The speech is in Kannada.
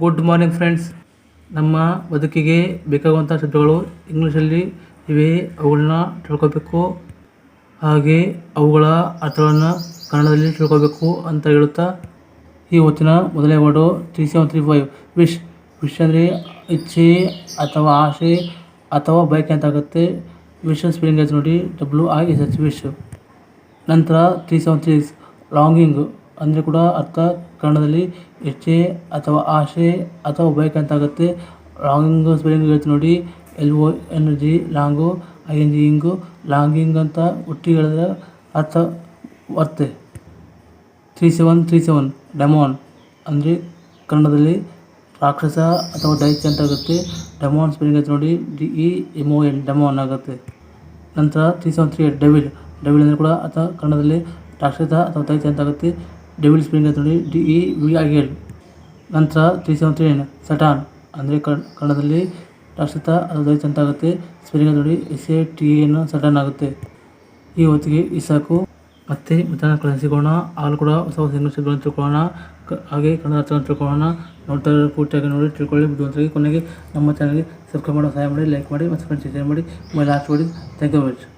ಗುಡ್ ಮಾರ್ನಿಂಗ್ ಫ್ರೆಂಡ್ಸ್ ನಮ್ಮ ಬದುಕಿಗೆ ಬೇಕಾಗುವಂಥ ಶಬ್ದಗಳು ಇಂಗ್ಲೀಷಲ್ಲಿ ಇವೆ. ಅವುಗಳನ್ನ ತಿಳ್ಕೋಬೇಕು. ಹಾಗೆ ಅವುಗಳ ಅರ್ಥಗಳನ್ನು ಕನ್ನಡದಲ್ಲಿ ತಿಳ್ಕೊಬೇಕು ಅಂತ ಹೇಳುತ್ತಾ ಈ ಹೊತ್ತಿನ ಮೊದಲನೇ word three seven three five wish wish ಅಂದರೆ ಇಚ್ಛೆ ಅಥವಾ ಆಸೆ ಅಥವಾ ಬಯಕೆ ಅಂತ ಆಗುತ್ತೆ. ವಿಶ್ ಸ್ಪೆಲ್ಲಿಂಗ್ ಆಯ್ತು ನೋಡಿ W I S H wish ನಂತರ ತ್ರೀ ಸೆವೆನ್ ತ್ರೀ ಲಾಂಗಿಂಗ್ ಅಂದರೆ ಕೂಡ ಅರ್ಥ ಕನ್ನಡದಲ್ಲಿ ಎಚ್ ಎ ಅಥವಾ ಆಶೆ ಅಥವಾ ಬೈಕ್ ಅಂತ ಆಗುತ್ತೆ ಲಾಂಗಿಂಗ್ ಸ್ಪೆಲ್ಲಿಂಗ್ ಹೇಳ್ತೀನಿ ನೋಡಿ. L O N G long I N G ing longing ಅಂತ ಒಟ್ಟಿಗೆ ಹೇಳಿದ್ರೆ ಅರ್ಥ ಬರ್ತೆ three seven three seven demon ಅಂದರೆ ಕನ್ನಡದಲ್ಲಿ ರಾಕ್ಷಸ ಅಥವಾ ಡೈಚ್ ಅಂತ ಆಗುತ್ತೆ. ಡೆಮಾನ್ ಸ್ಪೆಲ್ಲಿಂಗ್ ಐತೆ ನೋಡಿ. D E M O N demon ಆಗುತ್ತೆ. ನಂತರ three seven three eight devil devil ಅಂದರೆ ಕೂಡ ಅಥವಾ ಕನ್ನಡದಲ್ಲಿ ರಾಕ್ಷಸ ಅಥವಾ ದೈತ್ಯ ಅಂತ ಆಗುತ್ತೆ. ಡೆವಿಲ್ ಸ್ಪ್ರಿಂಗ್ ನೋಡಿ D E V I L ನಂತರ ತ್ರೀ ಸೆವೆನ್ ತ್ರೀ ಸಟಾನ್ ಅಂದರೆ ಕನ್ನಡದಲ್ಲಿ ರಾಷ್ಟ್ರತ ಅದು ಅಂತ ಆಗುತ್ತೆ. ಐತೆ ನೋಡಿ S A T N Satan ಆಗುತ್ತೆ. ಈ ಹೊತ್ತಿಗೆ ಈ ಸಾಕು ಮತ್ತೆ ಮಧ್ಯಾಹ್ನ ಕಳಿಸಿಕೊಳ್ಳೋಣ ಆಗಲೂ ಕೂಡ ಹೊಸ ಹೊಸ ಇಂಗ್ಲೀಷ್ ತಿಳ್ಕೊಳ್ಳೋಣ. ಹಾಗೆ ಕನ್ನಡ ಅರ್ಥವನ್ನು ತಿಳ್ಕೊಳ್ಳೋಣ. ನೋಡ್ತಾ ಪೂರ್ತಿಯಾಗಿ ನೋಡಿ, ತಿಳ್ಕೊಳ್ಳಿ. ಬುದ್ಧಿವಂತರಿಗೆ ಕೊನೆಗೆ ನಮ್ಮ ಚಾನಲ್ಗೆ ಸಬ್ಸ್ಕ್ರೈಬ್ ಮಾಡೋ ಸಹಾಯ ಮಾಡಿ ಲೈಕ್ ಮಾಡಿ, ಮತ್ತು ಫ್ರೆಂಡ್ಸ್ ಶೇರ್ ಮಾಡಿ. ಮೊಬೈಲ್ ಮಾಡಿ ಥ್ಯಾಂಕ್ ಯು ಮಚ್